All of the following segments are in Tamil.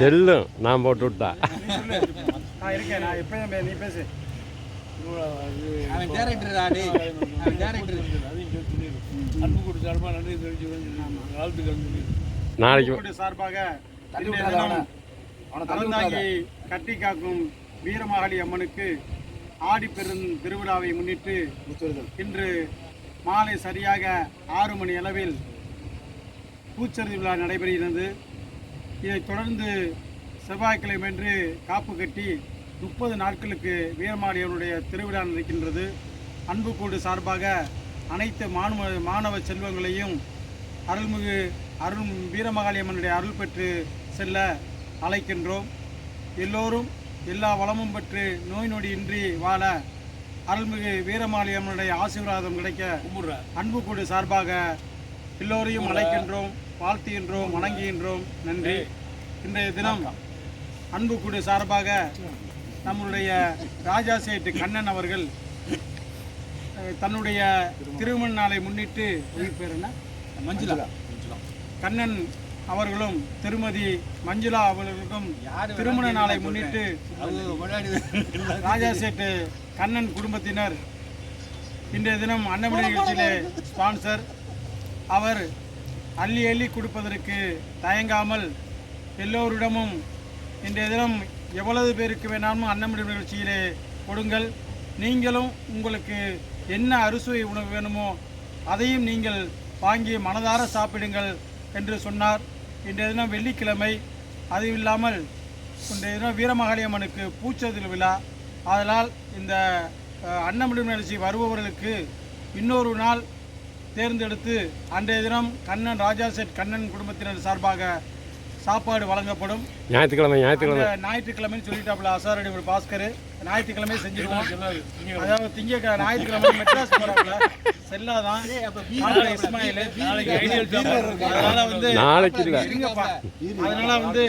செல்லும் நான் போட்டு விட்டா. நாளைக்கு சார்பாக கட்டி காக்கும் வீரமாகாளி அம்மனுக்கு ஆடி பெரும் திருவிழாவை முன்னிட்டு இன்று மாலை சரியாக ஆறு மணி அளவில் பூச்செறிதி விழா நடைபெறுகிறது. இதைத் தொடர்ந்து செவ்வாய்க்கிழமையன்று காப்பு கட்டி முப்பது நாட்களுக்கு வீரமாடியவனுடைய திருவிழா நடக்கின்றது. அன்புக்கூடு சார்பாக அனைத்து மாணவ மாணவ செல்வங்களையும் அருள்மிகு அருள் வீரமகாளியம்மனுடைய அருள் பெற்று செல்ல அழைக்கின்றோம். எல்லோரும் எல்லா வளமும் பெற்று நோய் நொடியின்றி வாழ அருள்மிகு வீரமாளியம்மனுடைய ஆசீர்வாதம் கிடைக்க கும்பிட்றேன் அன்புக்கூடு சார்பாக எல்லோரையும் அழைக்கின்றோம். வாழ்த்துகின்றோம் வணங்குகின்றோம். நன்றி. இன்றைய தினம் அன்புக்கூடு சார்பாக நம்முடைய ராஜா சேட்டு கண்ணன் அவர்கள் தன்னுடைய திருமண நாளை முன்னிட்டு பேர் என்ன? மஞ்சுளா. கண்ணன் அவர்களும் திருமதி மஞ்சுளா அவர்களுக்கும் திருமண நாளை முன்னிட்டு ராஜா சேட்டு கண்ணன் குடும்பத்தினர். இன்றைய தினம் அன்னமணி நிகழ்ச்சியிலே ஸ்பான்சர் அவர் அள்ளி அள்ளி கொடுப்பதற்கு தயங்காமல் எல்லோரிடமும் இன்றைய தினம் எவ்வளவு பேருக்கு வேணாலும் அன்னமிடம் நிகழ்ச்சியிலே கொடுங்கள். நீங்களும் உங்களுக்கு என்ன அறுசுவை உணவு வேணுமோ அதையும் நீங்கள் வாங்கி மனதார சாப்பிடுங்கள் என்று சொன்னார். இன்றைய தினம் வெள்ளிக்கிழமை. அது இல்லாமல் இன்றைய தினம் வீரமகாளியம்மனுக்கு பூச்சதில் விழா. அதனால் இந்த அன்னமிடும் நிகழ்ச்சி வருபவர்களுக்கு இன்னொரு நாள் தேர்ந்தெடுத்து அன்றைய தினம் கண்ணன் ராஜா செட் கண்ணன் குடும்பத்தினர் சார்பாக சாப்பாடு வழங்கப்படும். ஞாயிற்றுக்கிழமை ஞாயிற்றுக்கிழமை. ஞாயிற்றுக்கிழமைன்னு சொல்லிட்டாப்புல அசாரடி ஒரு பாஸ்கர். ஞாயிற்றுக்கிழமை செஞ்சிருவோம் அதாவது திங்க ஞாயிற்றுக்கிழமை மெட்ராஸ் போறாப்புல. செல்லாதான் இஸ்மாயில். அதனால வந்து அதனால வந்து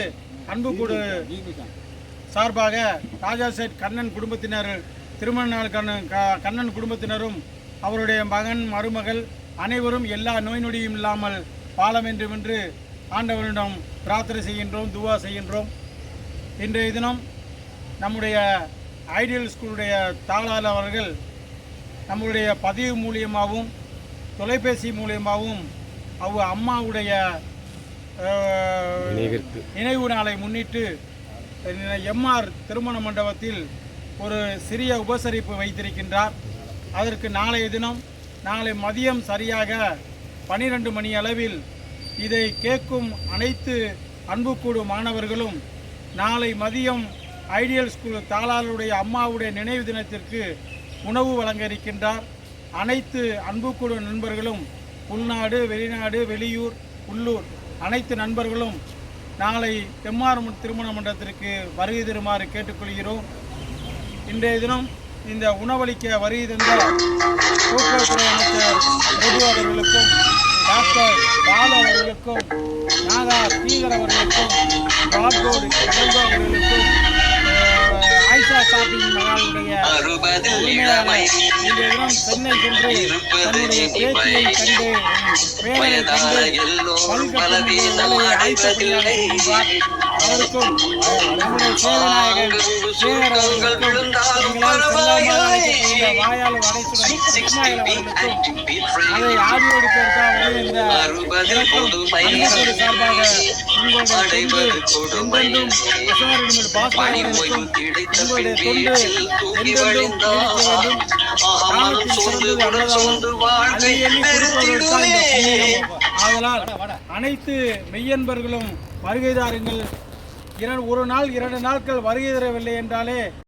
அன்புக்கூடு சார்பாக ராஜா சேட் கண்ணன் குடும்பத்தினர் திருமண நாள் கண்ணன் கண்ணன் குடும்பத்தினரும் அவருடைய மகன் மருமகள் அனைவரும் எல்லா நோய் நொடியும் இல்லாமல் வாழ வேண்டும் என்று ஆண்டவரிடம் பிரார்த்தனை செய்கின்றோம் துவா செய்கின்றோம். இன்றைய தினம் நம்முடைய ஐடியல் ஸ்கூலுடைய தாளாளர் அவர்கள் நம்முடைய பதிவு மூலியமாகவும் தொலைபேசி மூலியமாகவும் அவ அம்மாவுடைய நினைவு நாளை முன்னிட்டு எம்ஆர் திருமண மண்டபத்தில் ஒரு சிறிய உபசரிப்பு வைத்திருக்கின்றார். அதற்கு நாளைய தினம் நாளை மதியம் சரியாக பனிரெண்டு மணி அளவில் இதை கேட்கும் அனைத்து அன்புக்கூடு மாணவர்களும் நாளை மதியம் ஐடியல் ஸ்கூல் தாளாளருடைய அம்மாவுடைய நினைவு தினத்திற்கு உணவு வழங்க இருக்கின்றார் அனைத்து அன்புக்கூடு நண்பர்களும் உள்நாடு வெளிநாடு வெளியூர் உள்ளூர் அனைத்து நண்பர்களும் நாளை எம்ஆர் திருமண மன்றத்திற்கு வருகை தருமாறு கேட்டுக்கொள்கிறோம். இன்றைய தினம் இந்த உணவளிக்க வரி தந்த போக்குவரத்துறை அமைச்சர் பிரபு அவர்களுக்கும் டாக்டர் பாலு அவர்களுக்கும் நாகா ஸ்ரீதர் அவர்களுக்கும் மகாலுடைய உரிமையாளர் இன்றைய தினம் சென்னை சென்று தன்னுடைய பேத்தியை கண்டு பேரனை கண்டு பல்கலை ஆயிஷா பணியாளர் செய்கிறார் அவருக்கும் நம்முடைய சேவநாயகன் சேகர் அவர்களுக்கும் எங்களால் சொல்லாமல் அழைக்கப்படுகின்ற வாயால் வடைசுடன் இஸ்மாயில் அவர்களுக்கும் அதை ஆடியோ எடுப்பதற்காக வருகின்ற எனக்கும் அன்போடு சார்பாக ஆதலால் அனைத்து மெய்யன்பர்களும் வருகை தாருங்கள் இரண்டு ஒரு நாள் இரண்டு நாட்கள் வருகை தரவில்லை என்றாலே